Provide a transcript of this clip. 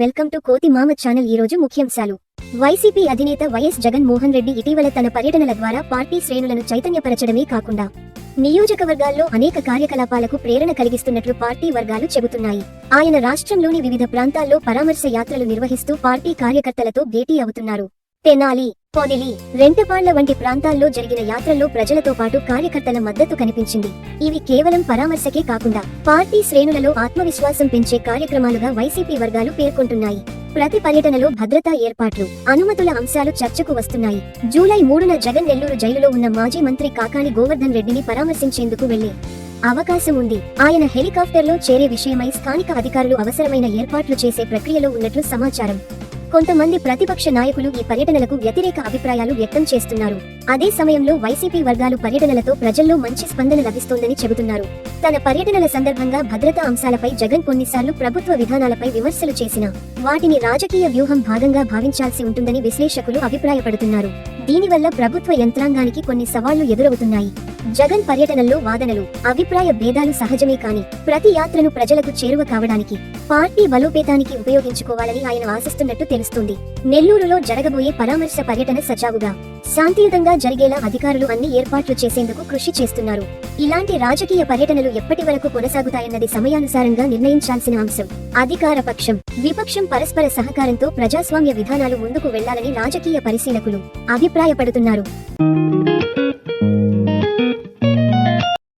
Welcome to కోతి మామ channel. ఈ రోజు ముఖ్యాంశాలు. వైసీపీ అధినేత వైఎస్ జగన్ మోహన్ రెడ్డి ఇటీవల తన పర్యటనల ద్వారా పార్టీ శ్రేణులను చైతన్యపరచడమే కాకుండా నియోజకవర్గాల్లో అనేక కార్యకలాపాలకు ప్రేరణ కలిగిస్తున్నట్లు పార్టీ వర్గాలు చెబుతున్నాయి. ఆయన రాష్ట్రంలోని వివిధ ప్రాంతాల్లో పరామర్శ యాత్రలు నిర్వహిస్తూ పార్టీ కార్యకర్తలతో భేటీ అవుతున్నారు. తెనాలి పొదిలి రెంటపాళ్ళ వంటి ప్రాంతాల్లో జరిగిన యాత్రల్లో ప్రజలతో పాటు కార్యకర్తల మద్దతు కనిపించింది. ఇవి కేవలం పరామర్శకే కాకుండా పార్టీ శ్రేణులలో ఆత్మవిశ్వాసం పెంచే కార్యక్రమాలుగా వైసీపీ వర్గాలు పేర్కొంటున్నాయి. ప్రతి పర్యటనలో భద్రతా ఏర్పాట్లు అనుమతుల అంశాలు చర్చకు వస్తున్నాయి. జూలై మూడున జగన్ నెల్లూరు జైలులో ఉన్న మాజీ మంత్రి కాకాని గోవర్ధన్ రెడ్డిని పరామర్శించేందుకు వెళ్ళే అవకాశం ఉంది. ఆయన హెలికాప్టర్లో చేరే విషయమై స్థానిక అధికారులు అవసరమైన ఏర్పాట్లు చేసే ప్రక్రియలో ఉన్నట్లు సమాచారం. కొంతమంది ప్రతిపక్ష నాయకులు ఈ పర్యటనలకు వ్యతిరేక అభిప్రాయాలు వ్యక్తం చేస్తున్నారు. అదే సమయంలో వైసీపీ వర్గాలు పర్యటనలతో ప్రజల్లో మంచి స్పందన లభిస్తోందని చెబుతున్నారు. తన పర్యటనల సందర్భంగా భద్రతా అంశాలపై జగన్ కొన్నిసార్లు ప్రభుత్వ విధానాలపై విమర్శలు చేసిన వాటిని రాజకీయ వ్యూహం భాగంగా భావించాల్సి ఉంటుందని విశ్లేషకులు అభిప్రాయపడుతున్నారు. దీనివల్ల ప్రభుత్వ యంత్రాంగానికి కొన్ని సవాళ్ళు ఎదురవుతున్నాయి. జగన్ పర్యటనల్లో వాదనలు అభిప్రాయ భేదాలు సహజమే కాని ప్రతి యాత్రను ప్రజలకు చేరువ కావడానికి పార్టీ బలోపేతానికి ఉపయోగించుకోవాలని ఆయన ఆశిస్తున్నట్టు తెలుస్తుంది. నెల్లూరులో జరగబోయే పరామర్శ పర్యటన సజావుగా శాంతియుతంగా జరిగేలా అధికారులు అన్ని ఏర్పాట్లు చేసేందుకు కృషి చేస్తున్నారు. ఇలాంటి రాజకీయ పర్యటనలు ఎప్పటి వరకు కొనసాగుతాయన్నది సమయానుసారంగా నిర్ణయించాల్సిన అంశం. అధికార పక్షం విపక్షం పరస్పర సహకారంతో ప్రజాస్వామ్య విధానాలు ముందుకు వెళ్ళాలని రాజకీయ పరిశీలకులు అభిప్రాయపడుతున్నారు.